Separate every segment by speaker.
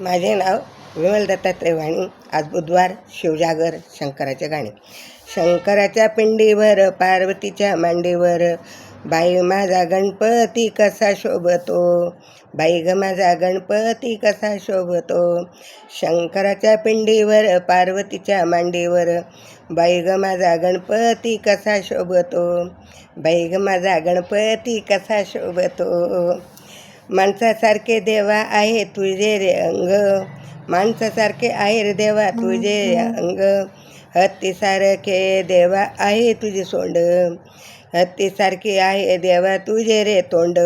Speaker 1: माझे नाव विमल दत्तात्रय वाणी आज बुधवार शिवजागर शंकराचे गाणे. शंकराच्या पिंडीवर पार्वतीच्या मांडीवर बाई माझा गणपती कसा शोभतो? बाई ग माझा गणपती कसा शोभतो? शंकराच्या पिंडीवर पार्वतीच्या मांडीवर बाई ग माझा गणपती कसा शोभतो? बाई ग माझा गणपती कसा शोभतो? माणसासारखे देवा आहे तुझे रे अंग. माणसासारखे आहे रे देवा तुझे अंग. हत्तीसारखे देवा आहे तुझे सोंड. हत्तीसारखे आहे देवा तुझे रे तोंड.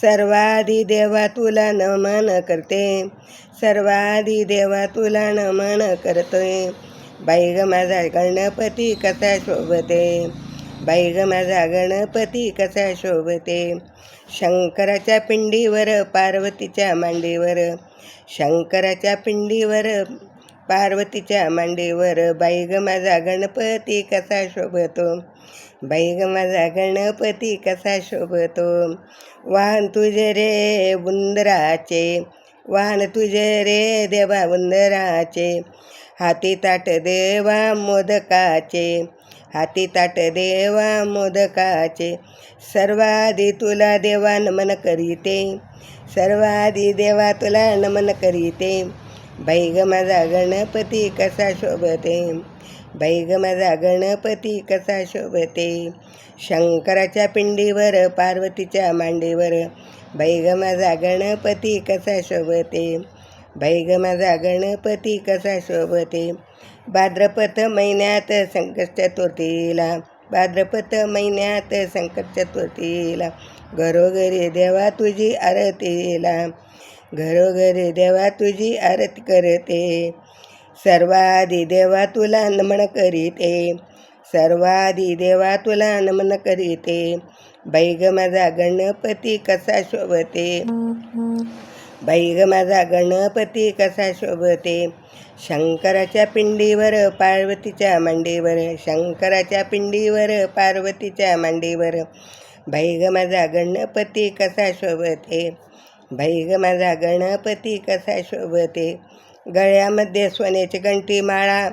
Speaker 1: सर्वाधी देवा तुला नमन करते. सर्वाधी देवा तुला नमन करतोय बाई ग माझा गणपती कसा शोभते? बैग माझा गणपती कसा शोभते? शंकराच्या पिंडीवर पार्वतीच्या मांडीवर. शंकराच्या पिंडीवर पार्वतीच्या मांडीवर. बाई माझा गणपती कसा शोभतो? बैग माझा गणपती कसा शोभतो? वाहन तुझे रे बुंदराचे वाहन तुझे रे देवा बुंदराचे हाती ताट देवा मोदकाचे. हाती ताट देवा मोदकाचे. सर्वाधी तुला देवा नमन करीते. सर्वाधी देवा तुला नमन करीते. बैग माझा गणपती कसा शोभते? बैग माझा गणपती कसा शोभते? शंकराच्या पिंडीवर पार्वतीच्या मांडीवर बैग माझा गणपती कसा शोभते? बैग माझा गणपती कसा शोभते भाद्रपद महिन्यात संकट चतुर्थीला भाद्रपद महिन्यात संकट चतुर्थीला घरोघरी देवा तुझी आरतीला घरोघरी देवा तुझी आरती करते. सर्वाधी देवा तुला नमन करीते सर्वाधी देवा तुला नमन करीते. बैग माझा गणपती कसा शोभते बैग माझा गणपती कसा शोभते? शंकराच्या पिंडीवर पार्वतीच्या मांडीवर शंकराच्या पिंडीवर पार्वतीच्या मांडीवर. बैग माझा गणपती कसा शोभते? बैग माझा गणपती कसा शोभते? गळ्यामध्ये सोन्याची गंटी माळा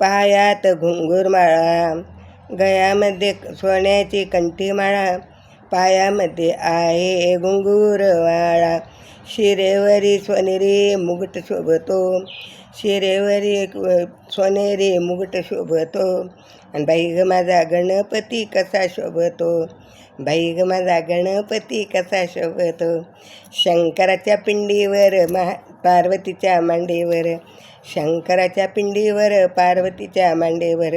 Speaker 1: पायात घुंगूर माळा. गळ्यामध्ये सोन्याची कंठी माळा पायामध्ये आहे घुंगूरवाळा शिरेवरी सोनेरी मुगट शोभतो. शिरेवरी सोनेरी मुगट शोभतो. आणि बाई ग माझा गणपती कसा शोभतो? बाई ग माझा गणपती कसा शोभतो? शंकराच्या पिंडीवर महा पार्वतीच्या मांडीवर. शंकराच्या पिंडीवर पार्वतीच्या मांडीवर.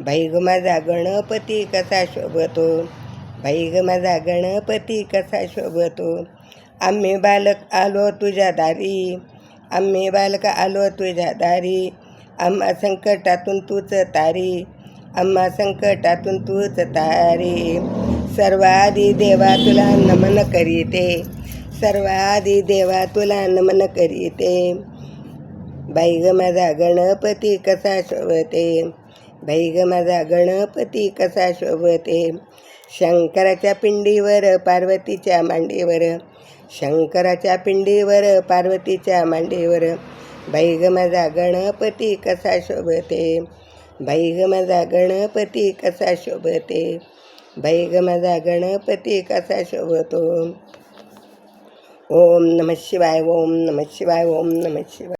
Speaker 1: बाई ग माझा गणपती कसा शोभतो? बाई ग माझा गणपती कसा शोभतो? आम्ही बालक आलो तुझ्या दारी. आम्ही बालक आलो तुझ्या दारी. आम्हा संकटातून तूच तारी. आम्हा संकटातून तूच तारी. सर्वादी देवा तुला नमन करीते. सर्वादी देवा तुला नमन करीते. बाई ग माझा गणपती कसा शोभते? बाई ग माझा गणपती कसा शोभते? शंकराच्या पिंडीवर पार्वतीच्या मांडीवर. शंकराच्या पिंडीवर पार्वतीच्या मांडीवर. बैग माझा गणपती कसा शोभते? बैग माझा गणपती कसा शोभते? बैग माझा गणपती कसा शोभतो? ओम नम शिवाय ओम नम शिवाय ओम नम शिवाय.